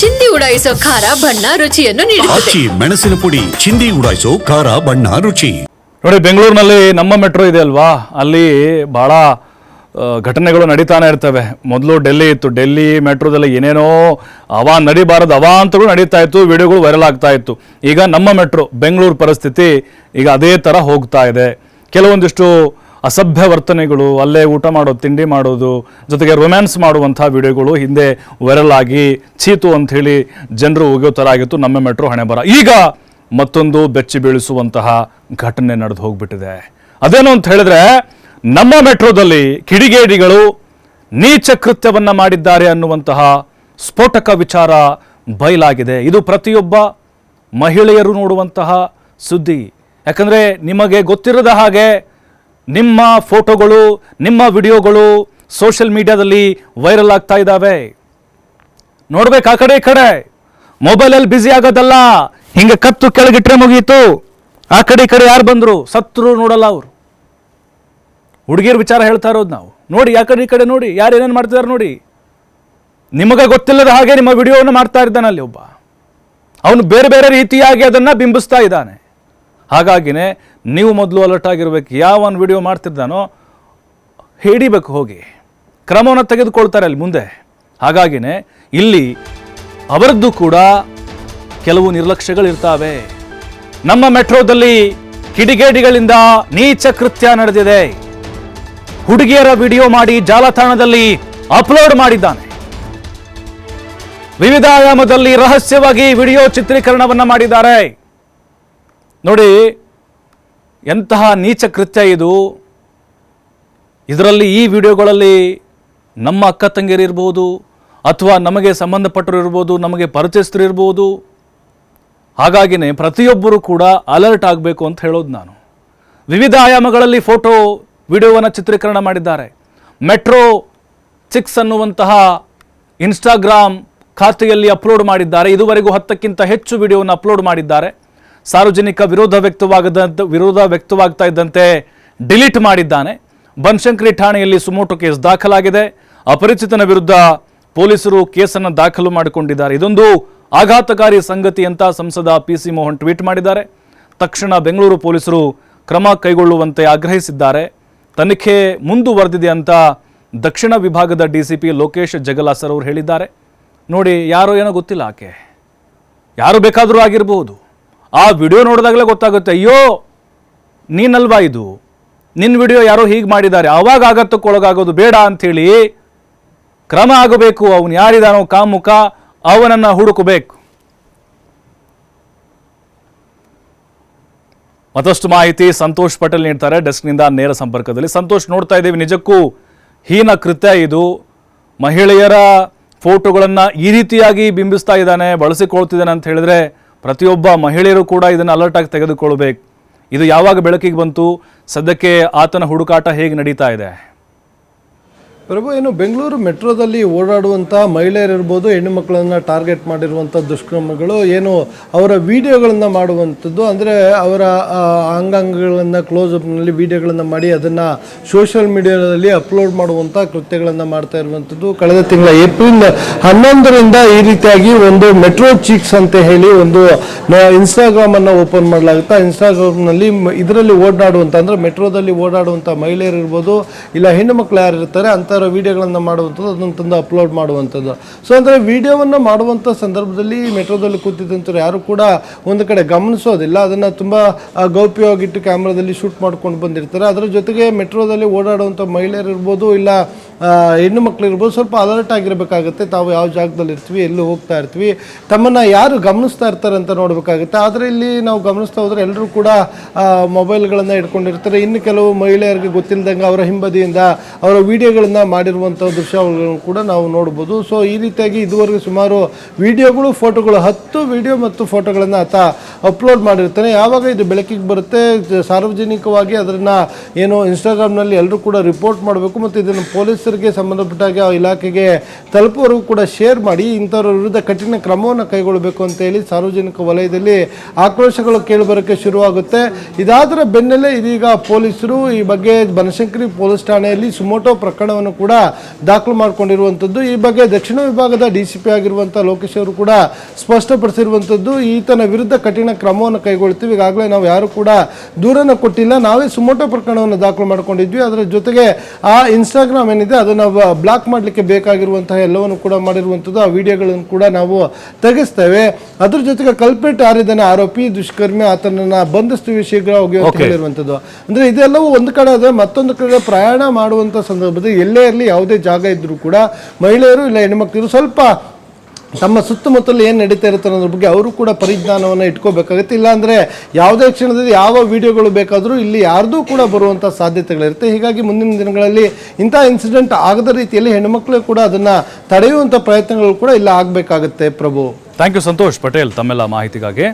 ಚಿಂದಿ ಉಡಾಯಿಸೋ ಖಾರ ಬಣ್ಣ ರುಚಿಯನ್ನು ನೀಡುತ್ತದೆ. ಆಚಿ ಮೆಣಸಿನ ಪುಡಿ ಚಿಂದಿ ಉಡಾಯಿಸೋ ಖಾರ ಬಣ್ಣ ರುಚಿ. ನೋಡಿ ಬೆಂಗಳೂರಿನಲ್ಲಿ ನಮ್ಮ ಮೆಟ್ರೋ ಇದೆ ಅಲ್ವಾ? ಅಲ್ಲಿ ಬಹಳ ಆ, ಘಟನೆಗಳು ನಡೀತಾನೆ ಇರ್ತವೆ. ಮೊದಲು ಡೆಲ್ಲಿ ಇತ್ತು. ಡೆಲ್ಲಿ ಮೆಟ್ರೋದಲ್ಲಿ ಏನೇನೋ ಅವಾ ನಡಿಬಾರದು ಅವಾಂತಗಳು ನಡೀತಾ ಇತ್ತು. ವಿಡಿಯೋಗಳು ವೈರಲ್ ಆಗ್ತಾ ಇತ್ತು. ಈಗ ನಮ್ಮ ಮೆಟ್ರೋ ಬೆಂಗಳೂರು ಪರಿಸ್ಥಿತಿ ಈಗ ಅದೇ ಥರ ಹೋಗ್ತಾ ಇದೆ. ಕೆಲವೊಂದಿಷ್ಟು ಅಸಭ್ಯ ವರ್ತನೆಗಳು, ಅಲ್ಲೇ ಊಟ ಮಾಡೋದು ತಿಂಡಿ ಮಾಡೋದು, ಜೊತೆಗೆ ರೊಮ್ಯಾನ್ಸ್ ಮಾಡುವಂಥ ವಿಡಿಯೋಗಳು ಹಿಂದೆ ವೈರಲ್ ಆಗಿ ಚೀತು ಅಂಥೇಳಿ ಜನರು ಉಗಿಯೋ ಥರ ಆಗಿತ್ತು, ನಮ್ಮ ಮೆಟ್ರೋ ಹಣೆ ಬರ ಈಗ ಮತ್ತೊಂದು ಬೆಚ್ಚಿ ಬೀಳಿಸುವಂತಹ ಘಟನೆ ನಡೆದು ಹೋಗ್ಬಿಟ್ಟಿದೆ. ಅದೇನು ಅಂತ ಹೇಳಿದ್ರೆ, ನಮ್ಮ ಮೆಟ್ರೋದಲ್ಲಿ ಕಿಡಿಗೇಡಿಗಳು ನೀಚ ಕೃತ್ಯವನ್ನು ಮಾಡಿದ್ದಾರೆ ಅನ್ನುವಂತಹ ಸ್ಫೋಟಕ ವಿಚಾರ ಬಯಲಾಗಿದೆ. ಇದು ಪ್ರತಿಯೊಬ್ಬ ಮಹಿಳೆಯರು ನೋಡುವಂತಹ ಸುದ್ದಿ. ಯಾಕಂದರೆ ನಿಮಗೆ ಗೊತ್ತಿರದ ಹಾಗೆ ನಿಮ್ಮ ಫೋಟೋಗಳು, ನಿಮ್ಮ ವಿಡಿಯೋಗಳು ಸೋಷಿಯಲ್ ಮೀಡಿಯಾದಲ್ಲಿ ವೈರಲ್ ಆಗ್ತಾ ಇದ್ದಾವೆ. ನೋಡ್ಬೇಕು ಆ ಕಡೆ ಈ ಕಡೆ. ಮೊಬೈಲಲ್ಲಿ ಬ್ಯುಸಿ ಆಗೋದಲ್ಲ. ಹಿಂಗೆ ಕತ್ತು ಕೆಳಗಿಟ್ರೆ ಮುಗೀತು. ಆ ಕಡೆ ಈ ಕಡೆ ಯಾರು ಬಂದರು? ಸತ್ರು ನೋಡಲ್ಲ ಅವರು. ಹುಡುಗಿಯರ ವಿಚಾರ ಹೇಳ್ತಾ ಇರೋದು ನಾವು. ನೋಡಿ, ಆ ಕಡೆ ಈ ಕಡೆ ನೋಡಿ. ಯಾರು ಏನೇನು ಮಾಡ್ತಿದ್ದಾರೆ ನೋಡಿ. ನಿಮಗೆ ಗೊತ್ತಿಲ್ಲದ ಹಾಗೆ ನಿಮ್ಮ ವಿಡಿಯೋವನ್ನು ಮಾಡ್ತಾ ಇದ್ದಾನೆ ಅಲ್ಲಿ ಒಬ್ಬ. ಅವನು ಬೇರೆ ಬೇರೆ ರೀತಿಯಾಗಿ ಅದನ್ನು ಬಿಂಬಿಸ್ತಾ ಇದ್ದಾನೆ. ಹಾಗಾಗಿನೇ ನೀವು ಮೊದಲು ಅಲರ್ಟ್ ಆಗಿರಬೇಕು. ಯಾವ ಒಂದು ವಿಡಿಯೋ ಮಾಡ್ತಿದ್ದಾನೋ ಹಿಡಿಬೇಕು ಹೋಗಿ. ಕ್ರಮವನ್ನು ತೆಗೆದುಕೊಳ್ತಾರೆ ಅಲ್ಲಿ ಮುಂದೆ. ಹಾಗಾಗಿನೇ ಇಲ್ಲಿ ಅವರದ್ದು ಕೂಡ ಕೆಲವು ನಿರ್ಲಕ್ಷ್ಯಗಳಿರ್ತಾವೆ. ನಮ್ಮ ಮೆಟ್ರೋದಲ್ಲಿ ಕಿಡಿಗೇಡಿಗಳಿಂದ ನೀಚ ಕೃತ್ಯ ನಡೆದಿದೆ. ಹುಡುಗಿಯರ ವಿಡಿಯೋ ಮಾಡಿ ಜಾಲತಾಣದಲ್ಲಿ ಅಪ್ಲೋಡ್ ಮಾಡಿದ್ದಾನೆ. ವಿವಿಧ ಆಯಾಮದಲ್ಲಿ ರಹಸ್ಯವಾಗಿ ವಿಡಿಯೋ ಚಿತ್ರೀಕರಣವನ್ನು ಮಾಡಿದ್ದಾರೆ. ನೋಡಿ, ಎಂತಹ ನೀಚ ಕೃತ್ಯ ಇದು. ಇದರಲ್ಲಿ ಈ ವಿಡಿಯೋಗಳಲ್ಲಿ ನಮ್ಮ ಅಕ್ಕ ತಂಗಿಯರು ಇರ್ಬೋದು, ಅಥವಾ ನಮಗೆ ಸಂಬಂಧಪಟ್ಟರು ಇರ್ಬೋದು, ನಮಗೆ ಪರಿಚಯಸ್ಥರು ಇರ್ಬೋದು. ಹಾಗಾಗಿನೇ ಪ್ರತಿಯೊಬ್ಬರು ಕೂಡ ಅಲರ್ಟ್ ಆಗಬೇಕು ಅಂತ ಹೇಳೋದು ನಾನು. ವಿವಿಧ ಆಯಾಮಗಳಲ್ಲಿ ಫೋಟೋ ವಿಡಿಯೋವನ್ನು ಚಿತ್ರೀಕರಣ ಮಾಡಿದ್ದಾರೆ. ಮೆಟ್ರೋ ಸಿಕ್ಸ್ ಅನ್ನುವಂತಹ ಇನ್ಸ್ಟಾಗ್ರಾಮ್ ಖಾತೆಯಲ್ಲಿ ಅಪ್ಲೋಡ್ ಮಾಡಿದ್ದಾರೆ. ಇದುವರೆಗೂ ಹತ್ತಕ್ಕಿಂತ ಹೆಚ್ಚು ವಿಡಿಯೋವನ್ನು ಅಪ್ಲೋಡ್ ಮಾಡಿದ್ದಾರೆ. ಸಾರ್ವಜನಿಕ ವಿರೋಧ ವ್ಯಕ್ತವಾಗದಂತ ವಿರೋಧ ವ್ಯಕ್ತವಾಗ್ತಾ ಇದ್ದಂತೆ ಡಿಲೀಟ್ ಮಾಡಿದ್ದಾನೆ. ಬನಶಂಕರಿ ಠಾಣೆಯಲ್ಲಿ ಸುಮೋಟು ಕೇಸ್ ದಾಖಲಾಗಿದೆ. ಅಪರಿಚಿತನ ವಿರುದ್ಧ ಪೊಲೀಸರು ಕೇಸನ್ನು ದಾಖಲು ಮಾಡಿಕೊಂಡಿದ್ದಾರೆ. ಇದೊಂದು ಆಘಾತಕಾರಿ ಸಂಗತಿ ಅಂತ ಸಂಸದ ಪಿ ಸಿ ಮೋಹನ್ ಟ್ವೀಟ್ ಮಾಡಿದ್ದಾರೆ. ತಕ್ಷಣ ಬೆಂಗಳೂರು ಪೊಲೀಸರು ಕ್ರಮ ಕೈಗೊಳ್ಳುವಂತೆ ಆಗ್ರಹಿಸಿದ್ದಾರೆ. ತನಿಖೆ ಮುಂದುವರೆದಿದೆ ಅಂತ ದಕ್ಷಿಣ ವಿಭಾಗದ ಡಿಸಿಪಿ ಲೋಕೇಶ್ ಜಗಲಾಸರ್ ಅವರು ಹೇಳಿದ್ದಾರೆ. ನೋಡಿ, ಯಾರೋ ಏನೋ ಗೊತ್ತಿಲ್ಲ ಆಕೆ. ಯಾರು ಬೇಕಾದರೂ ಆಗಿರಬಹುದು ಆ ವಿಡಿಯೋ ನೋಡಿದಾಗಲೇ ಗೊತ್ತಾಗುತ್ತೆ, ಅಯ್ಯೋ, ನೀನಲ್ವಾ ಇದು? ನಿನ್ನ ವಿಡಿಯೋ ಯಾರೋ ಹೀಗೆ ಮಾಡಿದ್ದಾರೆ ಆವಾಗ ಆಗತ್ತಕ್ಕೊಳಗಾಗೋದು ಬೇಡ ಅಂಥೇಳಿ ಕ್ರಮ ಆಗಬೇಕು, ಅವನು ಯಾರಿದಾನೋ ಕಾಮುಕ, ಅವನನ್ನು ಹುಡುಕಬೇಕು. ಮತ್ತಷ್ಟು ಮಾಹಿತಿ ಸಂತೋಷ್ ಪಟೇಲ್ ನೀಡ್ತಾರೆ, ಡೆಸ್ಕ್ನಿಂದ ನೇರ ಸಂಪರ್ಕದಲ್ಲಿ. ಸಂತೋಷ್, ನೋಡ್ತಾ ಇದ್ದೀವಿ, ನಿಜಕ್ಕೂ ಹೀನ ಕೃತ್ಯ ಇದು. ಮಹಿಳೆಯರ ಫೋಟೋಗಳನ್ನು ಈ ರೀತಿಯಾಗಿ ಬಿಂಬಿಸ್ತಾ ಇದ್ದಾನೆ, ಬಳಸಿಕೊಳ್ತಿದ್ದಾನೆ ಅಂತ ಹೇಳಿದ್ರೆ ಪ್ರತಿಯೊಬ್ಬ ಮಹಿಳೆಯರು ಕೂಡ ಇದನ್ನು ಅಲರ್ಟ್ ಆಗಿ ತೆಗೆದುಕೊಳ್ಬೇಕು. ಇದು ಯಾವಾಗ ಬೆಳಕಿಗೆ ಬಂತು, ಸದ್ಯಕ್ಕೆ ಆತನ ಹುಡುಕಾಟ ಹೇಗೆ ನಡೀತಾ ಇದೆ? ಪ್ರಭು, ಏನು ಬೆಂಗಳೂರು ಮೆಟ್ರೋದಲ್ಲಿ ಓಡಾಡುವಂಥ ಮಹಿಳೆಯರಿರ್ಬೋದು ಹೆಣ್ಣು ಮಕ್ಕಳನ್ನು ಟಾರ್ಗೆಟ್ ಮಾಡಿರುವಂಥ ದುಷ್ಕರ್ಮಗಳು, ಏನು ಅವರ ವಿಡಿಯೋಗಳನ್ನು ಮಾಡುವಂಥದ್ದು, ಅಂದರೆ ಅವರ ಅಂಗಾಂಗಗಳನ್ನು ಕ್ಲೋಸ್ ಅಪ್ನಲ್ಲಿ ವಿಡಿಯೋಗಳನ್ನು ಮಾಡಿ ಅದನ್ನು ಸೋಷಿಯಲ್ ಮೀಡಿಯಾದಲ್ಲಿ ಅಪ್ಲೋಡ್ ಮಾಡುವಂಥ ಕೃತ್ಯಗಳನ್ನು ಮಾಡ್ತಾ ಇರುವಂಥದ್ದು. ಕಳೆದ ತಿಂಗಳ ಏಪ್ರಿಲ್ ಹನ್ನೊಂದರಿಂದ ಈ ರೀತಿಯಾಗಿ ಒಂದು ಮೆಟ್ರೋ ಚೀಕ್ಸ್ ಅಂತ ಹೇಳಿ ಒಂದು ಇನ್ಸ್ಟಾಗ್ರಾಮನ್ನು ಓಪನ್ ಮಾಡಲಾಗುತ್ತೆ. ಇನ್ಸ್ಟಾಗ್ರಾಮ್ನಲ್ಲಿ ಇದರಲ್ಲಿ ಓಡಾಡುವಂಥ ಅಂದರೆ ಮೆಟ್ರೋದಲ್ಲಿ ಓಡಾಡುವಂಥ ಮಹಿಳೆಯರಿರ್ಬೋದು ಇಲ್ಲ ಹೆಣ್ಣು ಮಕ್ಕಳು ಯಾರು ಇರ್ತಾರೆ ಅಂಥವ್ರ ವಿಡಿಯೋಗಳನ್ನು ಮಾಡುವಂಥದ್ದು, ಅದನ್ನು ತಂದು ಅಪ್ಲೋಡ್ ಮಾಡುವಂಥದ್ದು. ಸೊ ಅಂದರೆ ವಿಡಿಯೋವನ್ನು ಮಾಡುವಂಥ ಸಂದರ್ಭದಲ್ಲಿ ಮೆಟ್ರೋದಲ್ಲಿ ಕೂತಿದ್ದಂಥವ್ರು ಯಾರು ಕೂಡ ಒಂದು ಕಡೆ ಗಮನಿಸೋದಿಲ್ಲ. ಅದನ್ನು ತುಂಬ ಗೌಪ್ಯವಾಗಿಟ್ಟು ಕ್ಯಾಮ್ರಾದಲ್ಲಿ ಶೂಟ್ ಮಾಡ್ಕೊಂಡು ಬಂದಿರ್ತಾರೆ. ಅದರ ಜೊತೆಗೆ ಮೆಟ್ರೋದಲ್ಲಿ ಓಡಾಡುವಂಥ ಮಹಿಳೆಯರು ಇರ್ಬೋದು, ಇಲ್ಲ ಹೆಣ್ಣು ಮಕ್ಕಳಿರ್ಬೋದು ಸ್ವಲ್ಪ ಅಲರ್ಟ್ ಆಗಿರಬೇಕಾಗುತ್ತೆ. ತಾವು ಯಾವ ಜಾಗದಲ್ಲಿ ಇರ್ತೀವಿ, ಎಲ್ಲೂ ಹೋಗ್ತಾ ಇರ್ತೀವಿ, ತಮ್ಮನ್ನು ಯಾರು ಗಮನಿಸ್ತಾ ಇರ್ತಾರೆ ಅಂತ ನೋಡಬೇಕಾಗುತ್ತೆ. ಆದರೆ ಇಲ್ಲಿ ನಾವು ಗಮನಿಸ್ತಾ ಹೋದರೆ ಎಲ್ಲರೂ ಕೂಡ ಮೊಬೈಲ್ಗಳನ್ನು ಇಟ್ಕೊಂಡಿರ್ತಾರೆ ಇನ್ನು ಕೆಲವು ಮಹಿಳೆಯರಿಗೆ ಗೊತ್ತಿಲ್ಲದಂಗೆ ಅವರ ಹಿಂಬದಿಯಿಂದ ಅವರ ವಿಡಿಯೋಗಳನ್ನು ಮಾಡಿರುವಂಥ ದೃಶ್ಯಗಳನ್ನು ಕೂಡ ನಾವು ನೋಡ್ಬೋದು ಸೊ ಈ ರೀತಿಯಾಗಿ ಇದುವರೆಗೂ ಸುಮಾರು ವಿಡಿಯೋಗಳು, ಫೋಟೋಗಳು, ಹತ್ತು ವಿಡಿಯೋ ಮತ್ತು ಫೋಟೋಗಳನ್ನು ಆತ ಅಪ್ಲೋಡ್ ಮಾಡಿರ್ತಾನೆ. ಯಾವಾಗ ಇದು ಬೆಳಕಿಗೆ ಬರುತ್ತೆ, ಸಾರ್ವಜನಿಕವಾಗಿ ಅದನ್ನು ಏನು ಇನ್ಸ್ಟಾಗ್ರಾಮ್ನಲ್ಲಿ ಎಲ್ಲರೂ ಕೂಡ ರಿಪೋರ್ಟ್ ಮಾಡಬೇಕು ಮತ್ತು ಇದನ್ನು ಪೊಲೀಸರಿಗೆ ಸಂಬಂಧಪಟ್ಟಾಗಿ ಆ ಇಲಾಖೆಗೆ ತಲುಪುವವರೆಗೂ ಕೂಡ ಶೇರ್ ಮಾಡಿ, ಇಂಥವ್ರ ವಿರುದ್ಧ ಕಠಿಣ ಕ್ರಮವನ್ನು ಕೈಗೊಳ್ಳಬೇಕು ಅಂತ ಹೇಳಿ ಸಾರ್ವಜನಿಕ ವಲಯದಲ್ಲಿ ಆಕ್ರೋಶಗಳು ಕೇಳಿಬರೋಕ್ಕೆ ಶುರುವಾಗುತ್ತೆ. ಇದಾದರ ಬೆನ್ನಲ್ಲೇ ಇದೀಗ ಪೊಲೀಸರು ಈ ಬಗ್ಗೆ ಬನಶಂಕರಿ ಪೊಲೀಸ್ ಠಾಣೆಯಲ್ಲಿ ಸುಮೋಟೋ ಪ್ರಕರಣವನ್ನು ಎಫ್ಐಆರ್ನು ಕೂಡ ದಾಖಲು ಮಾಡಿಕೊಂಡಿರುವಂಥದ್ದು. ಈ ಬಗ್ಗೆ ದಕ್ಷಿಣ ವಿಭಾಗದ ಡಿ ಸಿ ಪಿ ಆಗಿರುವಂಥ ಲೋಕೇಶ್ ಅವರು ಕೂಡ ಸ್ಪಷ್ಟಪಡಿಸಿರುವಂಥದ್ದು. ಈತನ ವಿರುದ್ಧ ಕಠಿಣ ಕ್ರಮವನ್ನು ಕೈಗೊಳ್ತೀವಿ ಈಗಾಗಲೇ ನಾವು ಯಾರು ಕೂಡ ದೂರನ್ನು ಕೊಟ್ಟಿಲ್ಲ. ನಾವೇ ಸುಮೋಟೋ ಪ್ರಕರಣವನ್ನು ದಾಖಲು ಮಾಡಿಕೊಂಡಿದ್ವಿ. ಅದರ ಜೊತೆಗೆ ಆ ಇನ್ಸ್ಟಾಗ್ರಾಮ್ ಏನಿದೆ ಅದನ್ನು ಬ್ಲಾಕ್ ಮಾಡಲಿಕ್ಕೆ ಬೇಕಾಗಿರುವಂತಹ ಎಲ್ಲವನ್ನು ಕೂಡ ಮಾಡಿರುವಂಥದ್ದು. ಆ ವಿಡಿಯೋಗಳನ್ನು ಕೂಡ ನಾವು ತೆಗೆಸ್ತೇವೆ. ಅದ್ರ ಜೊತೆಗೆ ಕಲ್ಪೇಟ್ ಯಾರಿದ್ದಾನೆ ಆರೋಪಿ ದುಷ್ಕರ್ಮಿ ಆತನನ್ನ ಬಂಧಿಸ್ತೀವಿ ಶೀಘ್ರವಾಗಿ ಅಂತ. ಹೇಳಿರುವಂಥದ್ದು. ಅಂದ್ರೆ ಇದೆಲ್ಲವೂ ಒಂದು ಕಡೆ ಆದರೆ ಮತ್ತೊಂದು ಕಡೆ ಪ್ರಯಾಣ ಮಾಡುವಂಥ ಸಂದರ್ಭದಲ್ಲಿ ಎಲ್ಲೇ ಇರಲಿ ಯಾವುದೇ ಜಾಗ ಇದ್ದರೂ ಕೂಡ ಮಹಿಳೆಯರು ಇಲ್ಲ ಹೆಣ್ಮಕ್ಳು ಸ್ವಲ್ಪ ತಮ್ಮ ಸುತ್ತಮುತ್ತಲು ಏನು ನಡೀತಾ ಇರುತ್ತೆ ಅನ್ನೋದ್ರ ಬಗ್ಗೆ ಅವರು ಕೂಡ ಪರಿಜ್ಞಾನವನ್ನು ಇಟ್ಕೋಬೇಕಾಗುತ್ತೆ. ಇಲ್ಲಾಂದರೆ ಯಾವುದೇ ಕ್ಷಣದಲ್ಲಿ ಯಾವ ವಿಡಿಯೋಗಳು ಬೇಕಾದರೂ ಇಲ್ಲಿ ಯಾರ್ದೂ ಕೂಡ ಬರುವಂಥ ಸಾಧ್ಯತೆಗಳಿರುತ್ತೆ. ಹೀಗಾಗಿ ಮುಂದಿನ ದಿನಗಳಲ್ಲಿ ಇಂಥ ಇನ್ಸಿಡೆಂಟ್ ಆಗದ ರೀತಿಯಲ್ಲಿ ಹೆಣ್ಣುಮಕ್ಕಳು ಕೂಡ ಅದನ್ನು ತಡೆಯುವಂಥ ಪ್ರಯತ್ನಗಳು ಕೂಡ ಇಲ್ಲ ಆಗಬೇಕಾಗುತ್ತೆ ಪ್ರಭು. ಥ್ಯಾಂಕ್ ಯು ಸಂತೋಷ್ ಪಟೇಲ್ ತಮ್ಮೆಲ್ಲ ಮಾಹಿತಿಗಾಗಿ.